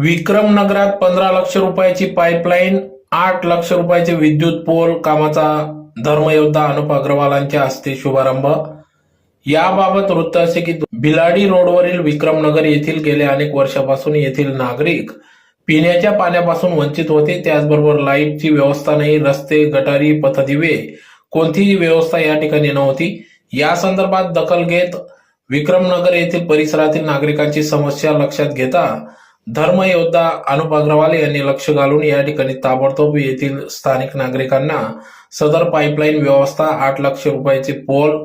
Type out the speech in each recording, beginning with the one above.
विक्रमनगरात पंधरा लक्ष रुपयाची पाईपलाईन आठ लक्ष रुपयाचे विद्युत पोल कामाचा धर्मयोद्धा अनुप अग्रवालांच्या हस्ते शुभारंभ. याबाबत वृत्त असे की बिलाडी रोडवरील विक्रमनगर येथील गेल्या अनेक वर्षापासून येथील नागरिक पिण्याच्या पाण्यापासून वंचित होते. त्याचबरोबर लाईटची व्यवस्था नाही रस्ते गटारी पथदिवे कोणतीही व्यवस्था या ठिकाणी नव्हती. या संदर्भात दखल घेत विक्रमनगर येथील परिसरातील नागरिकांची समस्या लक्षात घेता धर्मयोद्धा अनुप अग्रवाल यांनी लक्ष घालून या ठिकाणी ताबडतोब येथील स्थानिक नागरिकांना सदर पाईपलाईन व्यवस्था आठ लक्ष रुपयाचे पोल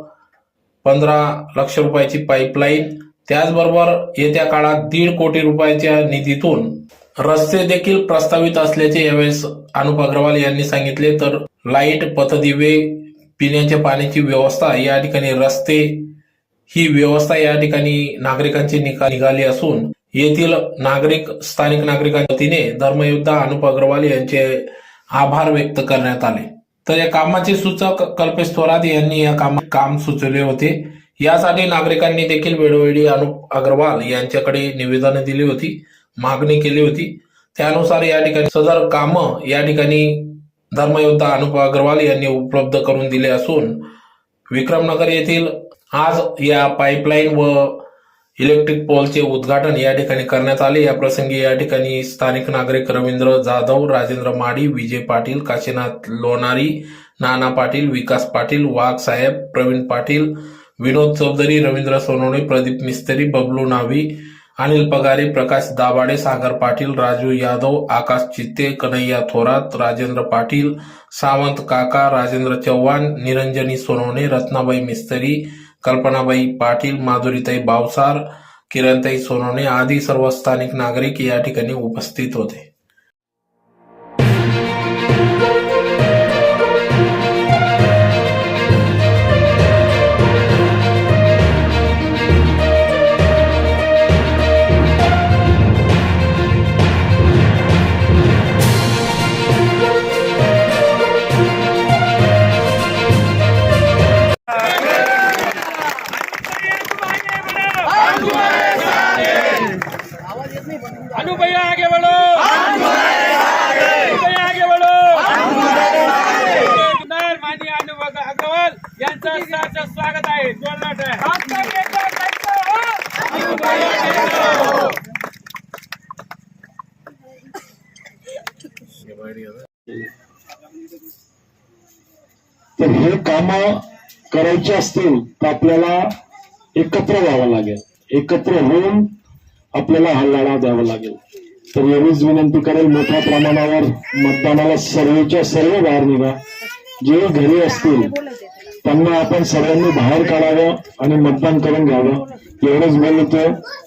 पंधरा लक्ष रुपयाची पाईपलाईन त्याचबरोबर येत्या काळात दीड कोटी रुपयाच्या निधीतून रस्ते देखील प्रस्तावित असल्याचे यावेळेस अनुप अग्रवाल यांनी सांगितले. तर लाइट पथदिवे पिण्याच्या पाण्याची व्यवस्था या ठिकाणी रस्ते ही व्यवस्था या ठिकाणी नागरिकांची निकाल निघाली असून येथील नागरिक स्थानिक नागरिकांच्या वतीने धर्मयोद्धा अनुप अग्रवाल यांचे आभार व्यक्त करण्यात आले. तर या कामाचे सूचक कल्पेश थोरात यांनी या कामात काम सुचवले होते. यासाठी नागरिकांनी देखील वेळोवेळी अनुप अग्रवाल यांच्याकडे निवेदन दिली होती मागणी केली होती. त्यानुसार या ठिकाणी सदर कामं या ठिकाणी धर्मयोद्धा अनुप अग्रवाल यांनी उपलब्ध करून दिले असून विक्रमनगर येथील आज या पाईपलाईन व इलेक्ट्रिक पोलचे उद्घाटन या ठिकाणी करण्यात आले. या प्रसंगी या ठिकाणी स्थानिक नागरिक रवींद्र जाधव राजेंद्र माडी विजय पाटील काशीनाथ लोणारी नाना पाटील विकास पाटील वाघ साहेब प्रवीण पाटील विनोद चौधरी रवींद्र सोनवणे प्रदीप मिस्त्री बबलू नावी अनिल पगारे प्रकाश दाभाडे सागर पाटील राजू यादव आकाश चित्ते कन्हैया थोरात राजेंद्र पाटील सावंत काका राजेंद्र चव्हाण निरंजनी सोनवणे रत्नाबाई मिस्त्री कल्पनाबाई पाटील माधुरीताई बावसार किरणताई सोनवणे आदी सर्व स्थानिक नागरिक या ठिकाणी उपस्थित होते. यांचं स्वागत आहे. जोरदार तर हे काम करायचे असतील तर आपल्याला एकत्र व्हावं लागेल. एकत्र होऊन आपल्याला हा लढा द्यावा लागेल. तर एवढीच विनंती करेल मोठ्या प्रमाणावर मतदानाला सर्वेच्या सर्व बाहेर निघा. जे घरी असतील त्यांना आपण सगळ्यांनी बाहेर काढावं आणि मतदान करून घ्यावं. एवढंच बोलतो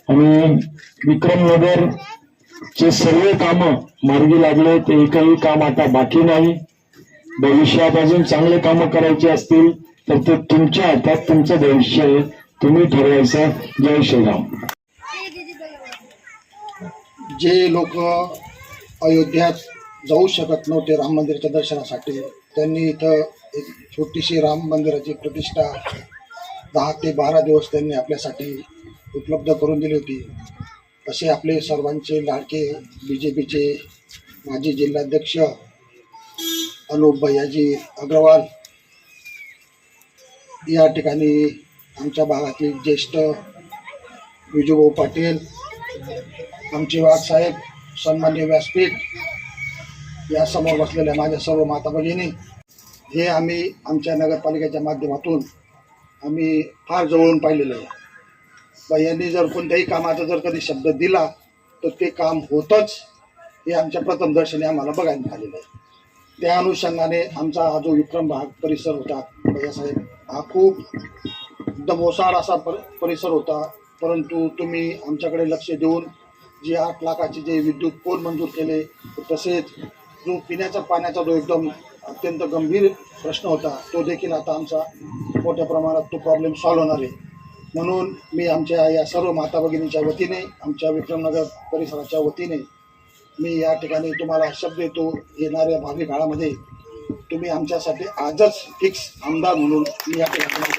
आणि विक्रमनगर चे सर्व कामं मार्गी लागले ते एकही काम आता बाकी नाही. भविष्यात अजून चांगले कामं करायची असतील तर ते तुमच्या हातात तुमचं भविष्य आहे. तुम्ही ठरवायचं. जय श्रीराम. जे लोक अयोध्यात जाऊ शकत नव्हते राम मंदिराच्या दर्शनासाठी. त्यांनी इथं एक छोटीशी राम मंदिराची प्रतिष्ठा दहा ते बारा दिवस त्यांनी आपल्यासाठी उपलब्ध करून दिली होती. तसे आपले सर्वांचे लाडके बी जे पीचे माजी जिल्हाध्यक्ष अनुप भैयाजी अग्रवाल या ठिकाणी आमच्या भागातील ज्येष्ठ विजूभाऊ पाटील आमचे वाघसाहेब सन्मान्य व्यासपीठ या समोर बसलेल्या माझ्या सर्व माता भगिनी हे आम्ही आमच्या नगरपालिकेच्या माध्यमातून आम्ही फार जवळून पाहिलेलं आहे. यांनी जर कोणत्याही कामाचा जर कधी शब्द दिला तर ते काम होतंच हे आमच्या प्रथम दर्शनी आम्हाला बघायला मिळालेलं आहे. त्या अनुषंगाने आमचा हा जो विक्रम भाग परिसर होता भैयासाहेब हा खूप दमोसाड असा पर परिसर होता. परंतु तुम्ही आमच्याकडे लक्ष देऊन जे आठ लाखाचे जे विद्युत पोल मंजूर केले तसेच जो पिण्याचा पाण्याचा जो एकदम अत्यंत गंभीर प्रश्न होता तो देखील आता आमचा मोठ्या प्रमाणात तो प्रॉब्लेम सॉल्व्ह होणार आहे म्हणून मी आमच्या या सर्व माता भगिनीच्या वतीने आमच्या विक्रमनगर परिसराच्या वतीने मी या ठिकाणी तुम्हाला शब्द देतो येणाऱ्या भावी काळामध्ये तुम्ही आमच्यासाठी आजच फिक्स आमदार म्हणून मी या ठिकाणी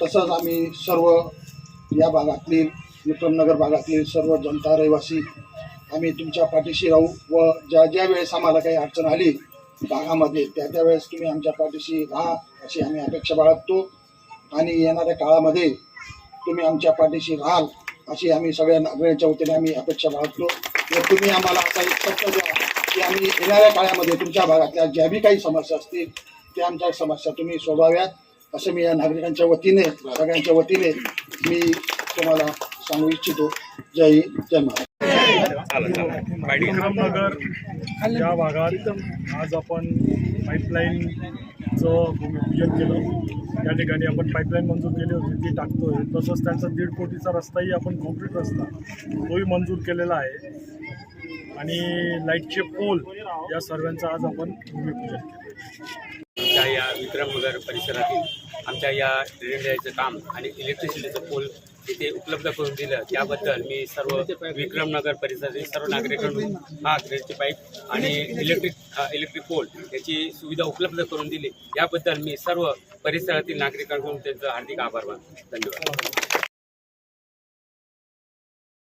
तसंच आम्ही सर्व या भागातील विक्रमनगर भागातील सर्व जनता रहिवासी आम्ही तुमच्या पाठीशी राहू व ज्या ज्या वेळेस आम्हाला काही अडचण आली भागामध्ये त्या त्यावेळेस तुम्ही आमच्या पाठीशी राहा अशी आम्ही अपेक्षा बाळगतो. आणि येणाऱ्या काळामध्ये तुम्ही आमच्या पाठीशी राहाल अशी आम्ही सगळ्या नागरिकांच्या वतीने आम्ही अपेक्षा बाळगतो. व तुम्ही आम्हाला असा एक पत्र द्या की आम्ही येणाऱ्या काळामध्ये तुमच्या भागातल्या ज्या बी काही समस्या असतील त्या आमच्या समस्या तुम्ही सोडवाव्यात. असं मी या नागरिकांच्या वतीने सगळ्यांच्या वतीने मी तुम्हाला सांगू इच्छितो. जय हिंद जय विक्रमनगर या भागात आज आपण पाईपलाईनचं भूमिपूजन केलं. त्या ठिकाणी आपण पाईपलाईन मंजूर केली होती ती टाकतोय. तसंच त्यांचा दीड कोटीचा रस्ताही आपण कॉन्क्रीट रस्ता तोही मंजूर केलेला आहे. आणि लाईटचे पोल या सर्वांचं आज आपण भूमिपूजन केलं. आमच्या या विक्रमनगर परिसरातील आमच्या या ड्रेनेजचं काम आणि इलेक्ट्रिसिटीचं पोल इथे उपलब्ध करून दिलं. त्याबद्दल मी सर्व विक्रमनगर परिसरातील सर्व नागरिकांकडून हा ड्रेनची पाईप आणि इलेक्ट्रिक इलेक्ट्रिक पोल याची सुविधा उपलब्ध करून दिली. याबद्दल मी सर्व परिसरातील नागरिकांकडून त्यांचं हार्दिक आभार मानतो. धन्यवाद.